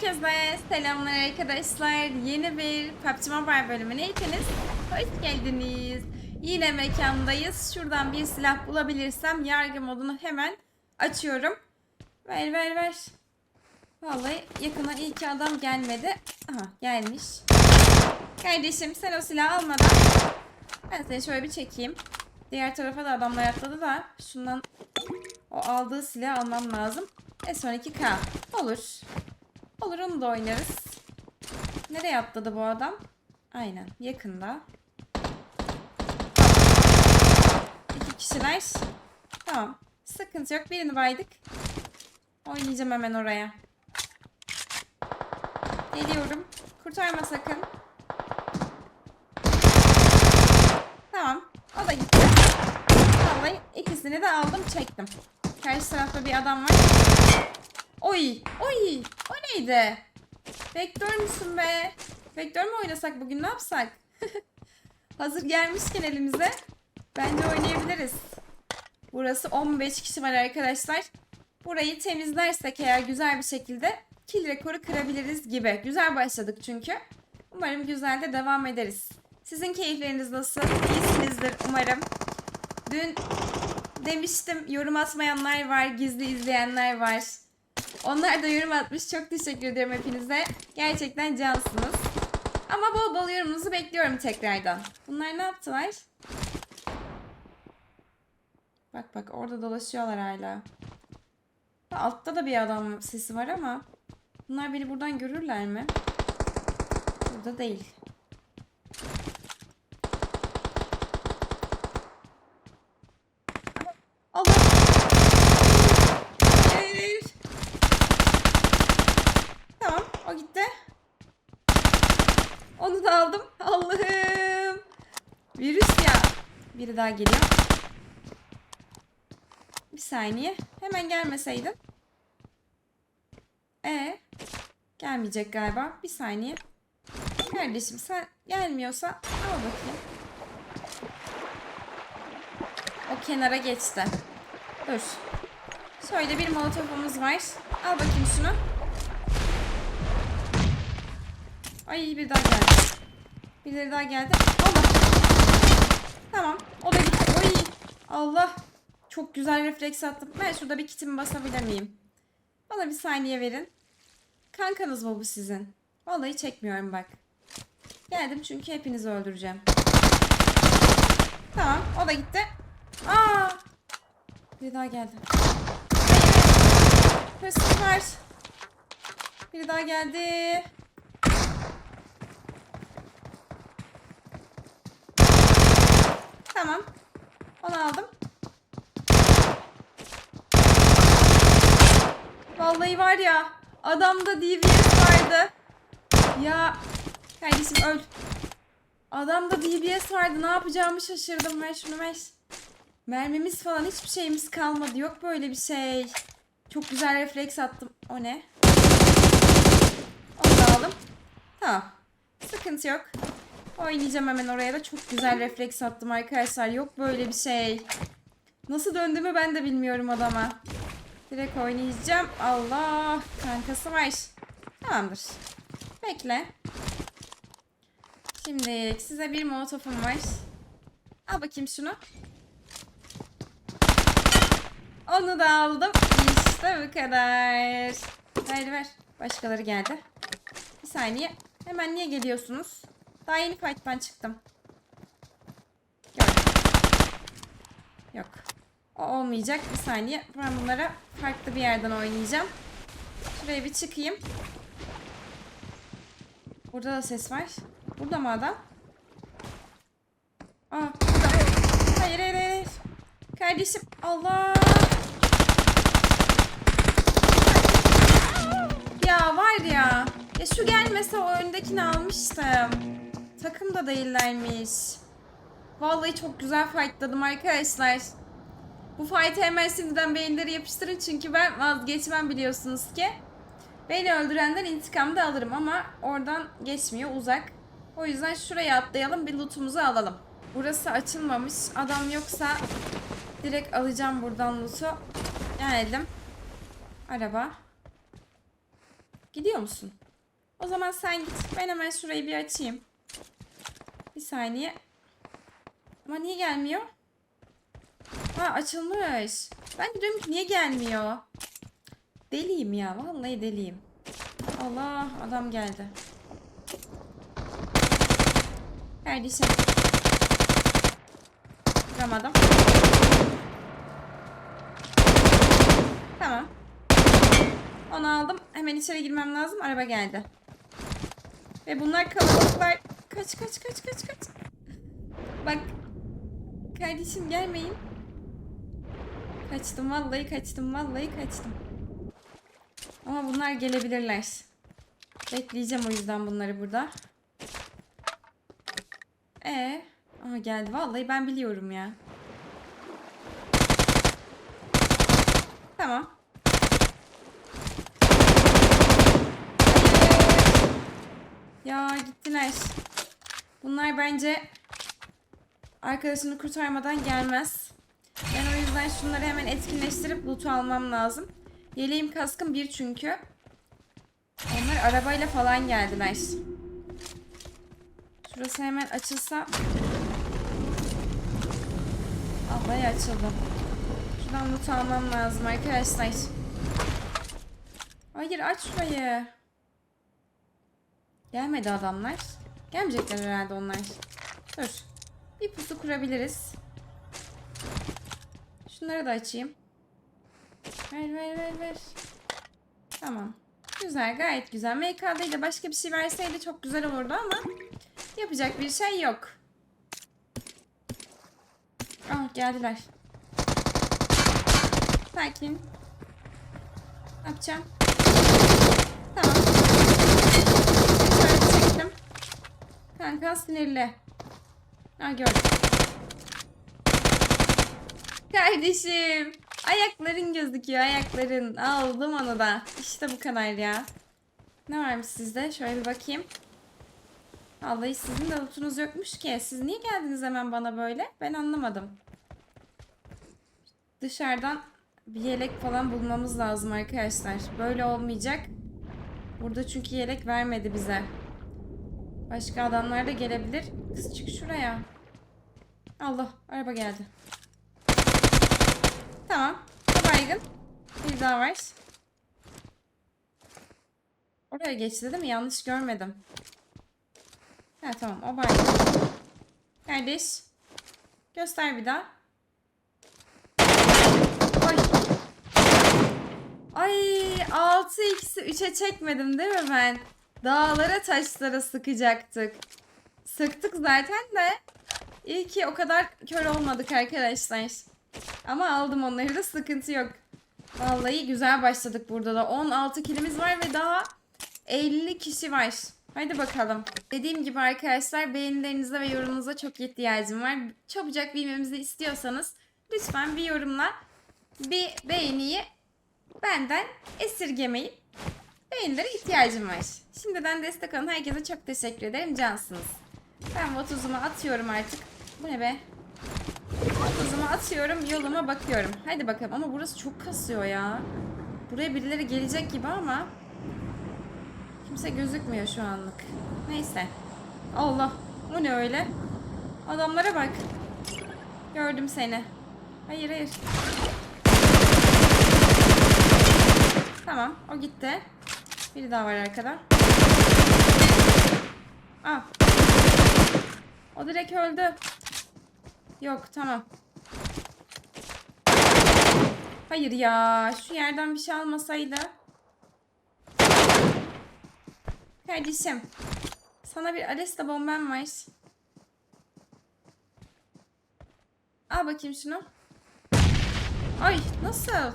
Herkese selamlar arkadaşlar. Yeni bir PUBG Mobile bölümüne hepiniz hoş geldiniz. Yine mekandayız. Şuradan bir silah bulabilirsem yargı modunu hemen açıyorum. Ver ver ver. Vallahi yakına iyi ki adam gelmedi. Aha gelmiş. Kardeşim sen o silahı almadan ben seni şöyle bir çekeyim. Diğer tarafa da adamlar atladı da şundan o aldığı silahı almam lazım. S12K. Olur. Olur onu da oynarız. Nereye atladı bu adam? Aynen yakında. İki kişiler. Tamam. Sıkıntı yok. Birini baydık. Oynayacağım hemen oraya. Geliyorum. Kurtarma sakın. Tamam. O da gitti. Vallahi ikisini de aldım çektim. Karşı tarafta bir adam var. Oy, oy. O neydi? Vektör müsün be? Vektör mü oynasak bugün ne yapsak? Hazır gelmişken elimize bence oynayabiliriz. Burası 15 kişi var arkadaşlar. Burayı temizlersek eğer güzel bir şekilde kill rekoru kırabiliriz gibi. Güzel başladık çünkü. Umarım güzel de devam ederiz. Sizin keyifleriniz nasıl? İyisinizdir umarım. Dün demiştim yorum atmayanlar var, gizli izleyenler var. Onlar da yorum atmış. Çok teşekkür ederim hepinize. Gerçekten cansınız. Ama bol bol yorumunuzu bekliyorum tekrardan. Bunlar ne yaptılar? Bak bak orada dolaşıyorlar hala. Ha, Altta da bir adam sesi var ama bunlar beni buradan görürler mi? Burada değil. Allah! Hayır, hayır. Tamam, o gitti. Onu da aldım. Allah'ım. Virüs ya. Biri daha geliyor. Bir saniye. Hemen gelmeseydin. E gelmeyecek galiba. Bir saniye. Kardeşim sen gelmiyorsa al bakayım. O kenara geçti. Dur. Şöyle bir molotofumuz var. Al bakayım şunu. Ay bir daha geldi. Birileri daha geldi. Allah. Tamam. O da gitti. Oy. Allah. Çok güzel refleks attım. Ben şurada bir kitimi basabilir miyim? Bana bir saniye verin. Kankanız mı bu sizin? Vallahi çekmiyorum bak. Geldim çünkü hepinizi öldüreceğim. Tamam. O da gitti. Aa! Biri daha geldi. Hırsız var. Biri daha geldi. Tamam. Onu aldım. Vallahi var ya adamda DBS vardı. Ya kardeşim öl. Adamda DBS vardı. Ne yapacağımı şaşırdım. Ver şunu ver. Mermimiz falan hiçbir şeyimiz kalmadı. Yok böyle bir şey. Çok güzel refleks attım. O ne? Onu da aldım. Tamam. Sıkıntı yok. Oynayacağım hemen oraya da. Çok güzel refleks attım arkadaşlar. Yok böyle bir şey. Nasıl döndüğümü ben de bilmiyorum adama. Direkt oynayacağım. Allah. Kankası var. Tamamdır. Bekle. Şimdi size bir molotofum var. Al bakayım şunu. Onu da aldım. İşte bu kadar. Ver ver. Başkaları geldi. Bir saniye. Hemen niye geliyorsunuz? Daha yeni fight'tan çıktım. Yok. O olmayacak. Bir saniye. Ben bunlara farklı bir yerden oynayacağım. Şuraya bir çıkayım. Burada da ses var. Burada mı adam? Aa, burada. Hayır, hayır, hayır. Kardeşim, Allah. Ya var ya. Ya şu gelmese o öndekini almıştım. Takım da değillermiş. Vallahi çok güzel fightladım arkadaşlar. Bu fight'e hemen şimdiden beyinleri yapıştırın çünkü ben vazgeçmem biliyorsunuz ki. Beni öldürenden intikam da alırım ama oradan geçmiyor uzak. O yüzden şuraya atlayalım bir lootumuzu alalım. Burası açılmamış. Adam yoksa direkt alacağım buradan loot'u. Geldim. Araba. Gidiyor musun? O zaman sen git. Ben hemen şurayı bir açayım. Bir saniye. Ama niye gelmiyor? Ha açılmış. Ben de diyorum ki niye gelmiyor? Deliyim ya. Vallahi deliyim. Allah adam geldi. Kardeşim. Vuramadım. Tamam. Onu aldım. Hemen içeri girmem lazım. Araba geldi. Ve bunlar kalabalıklar. Kaç kaç kaç kaç kaç. Bak. Kardeşim gelmeyin. Kaçtım vallahi kaçtım vallahi kaçtım. Ama bunlar gelebilirler. Bekleyeceğim o yüzden bunları burada. Ee, Aha geldi. Vallahi ben biliyorum ya. Tamam. Hayır. Ya gittiler. Bunlar bence arkadaşını kurtarmadan gelmez. Ben o yüzden şunları hemen etkinleştirip loot'u almam lazım. Yeleğim kaskım bir çünkü. Onlar arabayla falan geldiler. Şurası hemen açılsa. Vallahi açıldı. Şuradan loot almam lazım arkadaşlar. Hayır aç şurayı. Gelmedi adamlar. Gelmeyecekler herhalde onlar. Dur. Bir pusu kurabiliriz. Şunları da açayım. Ver ver ver ver. Tamam. Güzel gayet güzel. MK değil de başka bir şey verseydi çok güzel olurdu ama yapacak bir şey yok. Ah geldiler. Sakin. Ne yapacağım? Tamam. Şöyle çektim. Kanka sinirli. Ha gördüm. Kardeşim. Ayakların gözüküyor ayakların. Aldım onu da. İşte bu kadar ya. Ne varmış sizde? Şöyle bir bakayım. Vallahi sizin de lootunuz yokmuş ki. Siz niye geldiniz hemen bana böyle? Ben anlamadım. Dışarıdan bir yelek falan bulmamız lazım arkadaşlar. Böyle olmayacak. Burada çünkü yelek vermedi bize. Başka adamlar da gelebilir. Kız çık şuraya. Allah araba geldi. Tamam. Baygın. Bir daha var. Oraya geçti değil mi? Yanlış görmedim. Ha tamam o baygın. Kardeş. Göster bir daha. Ay. Ay 6x'i 3'e çekmedim değil mi ben? Dağlara taşlara sıkacaktık. Sıktık zaten de. İyi ki o kadar kör olmadık arkadaşlar. Ama aldım onları da sıkıntı yok. Vallahi güzel başladık burada da. 16 kilimiz var ve daha 50 kişi var. Hadi bakalım. Dediğim gibi arkadaşlar beğenilerinize ve yorumunuza çok ihtiyacım var. Çabucak bilmemizi istiyorsanız lütfen bir yorumla bir beğeniyi benden esirgemeyin. Beğenilere ihtiyacım var. Şimdiden destek olan herkese çok teşekkür ederim. Cansınız. Ben votuzumu atıyorum artık. Bu ne be? Votuzumu atıyorum. Yoluma bakıyorum. Hadi bakalım. Ama burası çok kasıyor ya. Buraya birileri gelecek gibi ama kimse gözükmüyor şu anlık. Neyse. Allah. O ne öyle? Adamlara bak. Gördüm seni. Hayır hayır. Tamam. O gitti. Biri daha var arkada. Ah. O direkt öldü. Yok tamam. Hayır ya. Şu yerden bir şey almasaydı. Kardeşim. Sana bir Alesta bombam var. Al bakayım şunu. Ay nasıl?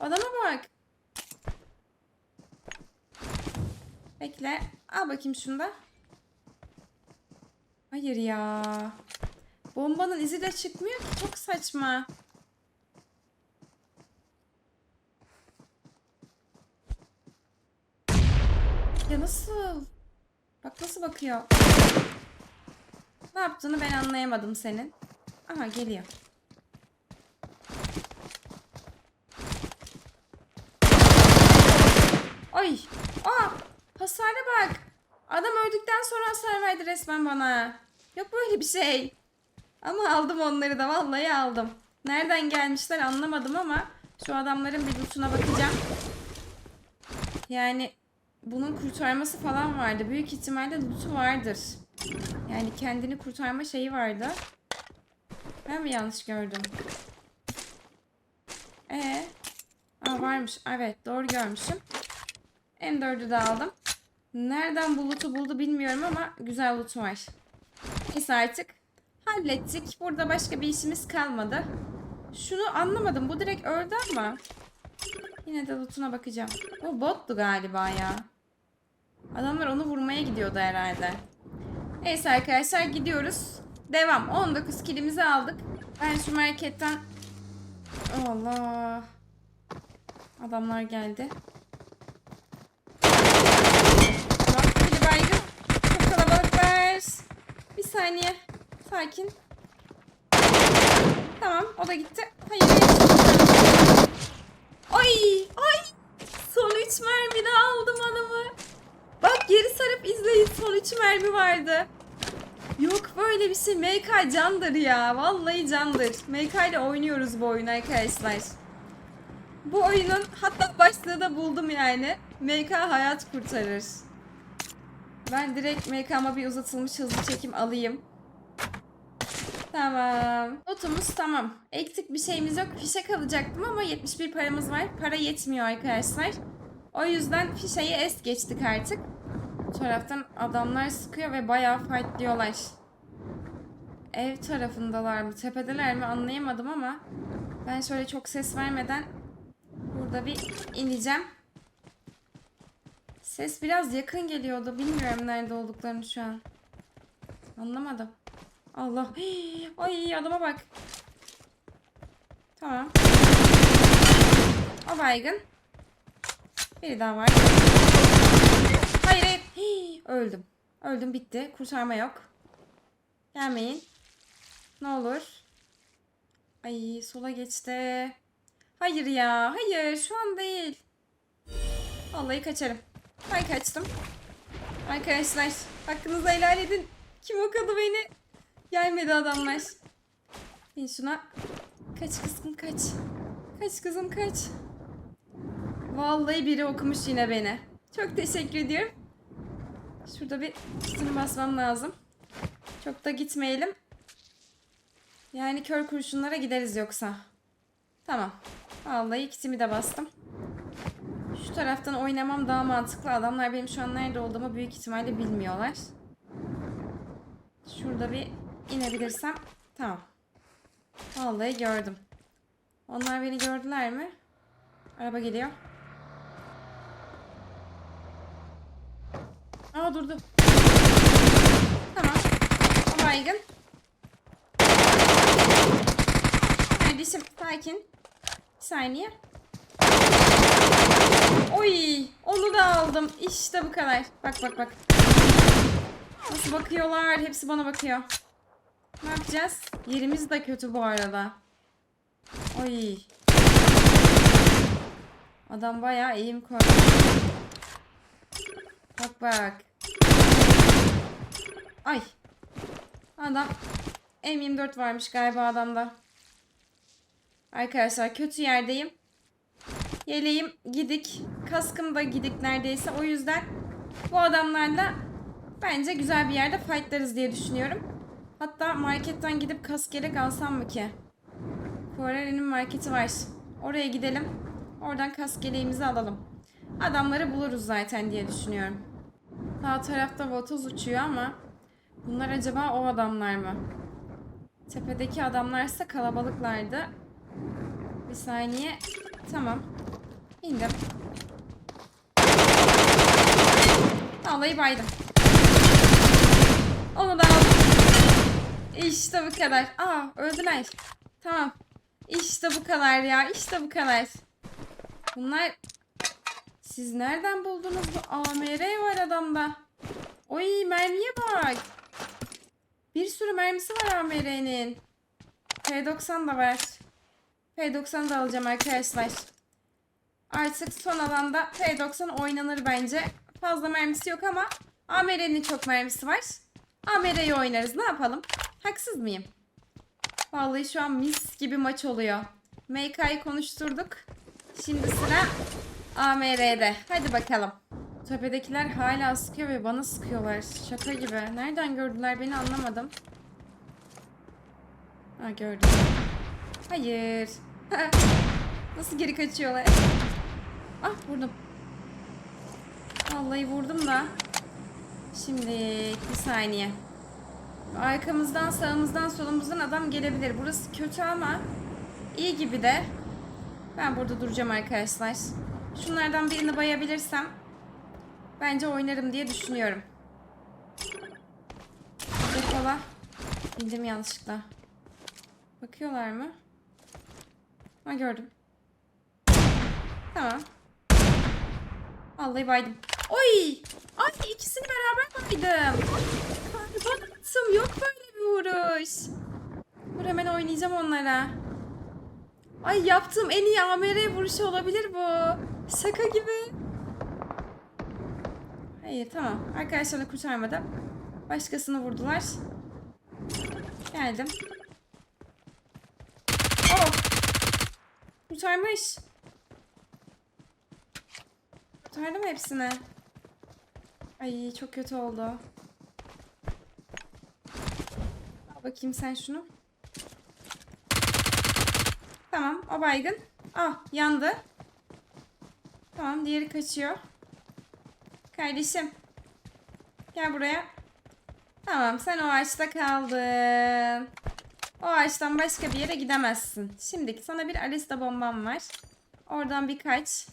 Adama bak. Bekle. Al bakayım şunu da. Hayır ya. Bombanın izi de çıkmıyor. Çok saçma. Ya nasıl? Bak nasıl bakıyor. Ne yaptığını ben anlayamadım senin. Aha geliyor. Ay Aa hasara bak. Adam öldükten sonra hasar verdi resmen bana. Yok böyle bir şey. Ama aldım onları da vallahi aldım. Nereden gelmişler anlamadım ama şu adamların bir lootuna bakacağım. Yani bunun kurtarması falan vardı. Büyük ihtimalle lootu vardır. Yani kendini kurtarma şeyi vardı. Ben mi yanlış gördüm? Ee, Aa, varmış. Evet doğru görmüşüm. M4'ü de aldım. Nereden bu loot'u buldu bilmiyorum ama güzel loot var. Neyse artık hallettik. Burada başka bir işimiz kalmadı. Şunu anlamadım. Bu direkt öldü ama. Yine de loot'una bakacağım. O bottu galiba ya. Adamlar onu vurmaya gidiyordu herhalde. Neyse arkadaşlar gidiyoruz. Devam. 19 kilimizi aldık. Ben şu marketten... Allah. Adamlar geldi. Tamam. Kili baygın. Çok kalabalıklar. Bir saniye. Sakin. Tamam. O da gitti. Hayır. Ay. Ay. Son 3 mermide aldım adamı. Bak geri sarıp izleyin. Son 3 mermi vardı. Yok böyle bir şey. MK candır ya. Vallahi candır. MK ile oynuyoruz bu oyunu arkadaşlar. Bu oyunun hatta başlığı da buldum yani. MK hayat kurtarır. Ben direkt MK'ma bir uzatılmış hızlı çekim alayım. Tamam. Notumuz tamam. Eksik bir şeyimiz yok. Fişek alacaktım ama 71 paramız var. Para yetmiyor arkadaşlar. O yüzden fişeyi es geçtik artık. Bu taraftan adamlar sıkıyor ve bayağı fightlıyorlar. Ev tarafındalar mı, tepedeler mi anlayamadım ama ben şöyle çok ses vermeden burada bir ineceğim. Ses biraz yakın geliyordu. Bilmiyorum nerede olduklarını şu an. Anlamadım. Allah. Hii, Ay adama bak. Tamam. O baygın. Biri daha var. Hayır öldüm. Öldüm bitti. Kurtarma yok. Gelmeyin. Ne olur. Ay sola geçti. Hayır ya. Hayır şu an değil. Vallahi kaçarım. Ben kaçtım. Arkadaşlar hakkınızı helal edin. Kim okadı beni? Gelmedi adamlar. Ben şuna. Kaç kızım kaç. Kaç kızım kaç. Vallahi biri okumuş yine beni. Çok teşekkür ediyorum. Şurada bir kitini basmam lazım. Çok da gitmeyelim. Yani kör kurşunlara gideriz yoksa. Tamam. Vallahi kitimi de bastım. Şu taraftan oynamam daha mantıklı. Adamlar benim şu an nerede olduğumu büyük ihtimalle bilmiyorlar. Şurada bir inebilirsem. Tamam. Vallahi gördüm. Onlar beni gördüler mi? Araba geliyor. Aa durdu. Tamam. O baygın. Kardeşim sakin. Bir saniye. Oy, onu da aldım. İşte bu kadar. Bak bak bak. Nasıl bakıyorlar? Hepsi bana bakıyor. Ne yapacağız? Yerimiz de kötü bu arada. Oy. Adam bayağı eğim koydu. Bak bak. Ay. Adam M24 varmış galiba adamda. Arkadaşlar kötü yerdeyim. Yeleğim gidik. Kaskım da gidik neredeyse. O yüzden bu adamlarla bence güzel bir yerde fightlarız diye düşünüyorum. Hatta marketten gidip kask yelek alsam mı ki? Kore'nin marketi var. Oraya gidelim. Oradan kask yeleğimizi alalım. Adamları buluruz zaten diye düşünüyorum. Sağ tarafta vatoz uçuyor ama bunlar acaba o adamlar mı? Tepedeki adamlarsa kalabalıklardı. Bir saniye. Tamam. İndim. Vallahi baydım. Onu da aldım. İşte bu kadar. Aa öldüler. Tamam. İşte bu kadar ya. İşte bu kadar. Bunlar siz nereden buldunuz bu AMR var adamda? Oy mermiye bak. Bir sürü mermisi var AMR'nin. P90 da var. P90 da alacağım arkadaşlar. Artık son alanda P90 oynanır bence. Fazla mermisi yok ama AMR'nin çok mermisi var. AMR'yi oynarız. Ne yapalım? Haksız mıyım? Vallahi şu an mis gibi maç oluyor. MK'yı konuşturduk. Şimdi sıra AMR'de. Hadi bakalım. Tepedekiler hala sıkıyor ve bana sıkıyorlar. Şaka gibi. Nereden gördüler beni anlamadım. Ha gördüm. Hayır. Nasıl geri kaçıyorlar? Ah vurdum. Vallahi vurdum da. Şimdi bir saniye. Arkamızdan, sağımızdan, solumuzdan adam gelebilir. Burası kötü ama iyi gibi de. Ben burada duracağım arkadaşlar. Şunlardan birini bayabilirsem bence oynarım diye düşünüyorum. Dekola. Bildim yanlışlıkla. Bakıyorlar mı? Ha gördüm. Tamam. Vallahi baydım. Oy! Ay ikisini beraber baydım. Attım. Yok böyle bir vuruş. Dur hemen oynayacağım onlara. Ay yaptığım en iyi AMR vuruşu olabilir bu. Şaka gibi. Hayır tamam. Arkadaşlarını kurtarmadım. Başkasını vurdular. Geldim. Oh! Kurtarmış. Kurtardım hepsini. Ay çok kötü oldu. Al bakayım sen şunu. Tamam o baygın. Ah yandı. Tamam diğeri kaçıyor. Kardeşim. Gel buraya. Tamam sen o ağaçta kaldın. O ağaçtan başka bir yere gidemezsin. Şimdi sana bir Alista bombam var. Oradan birkaç.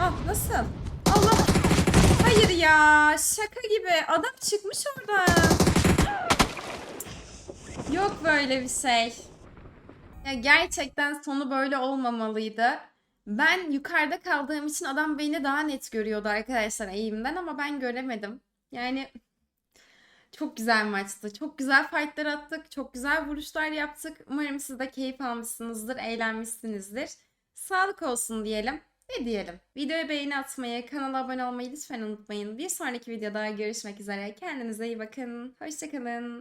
Ah nasıl? Hayır ya. Şaka gibi. Adam çıkmış oradan. Yok böyle bir şey. Ya gerçekten sonu böyle olmamalıydı. Ben yukarıda kaldığım için adam beni daha net görüyordu arkadaşlar eğimden ama ben göremedim. Yani çok güzel maçtı. Çok güzel fightlar attık. Çok güzel vuruşlar yaptık. Umarım siz de keyif almışsınızdır, eğlenmişsinizdir. Sağlık olsun diyelim. Ne diyelim? Videoya beğeni atmayı, kanala abone olmayı lütfen unutmayın. Bir sonraki videoda görüşmek üzere. Kendinize iyi bakın. Hoşçakalın.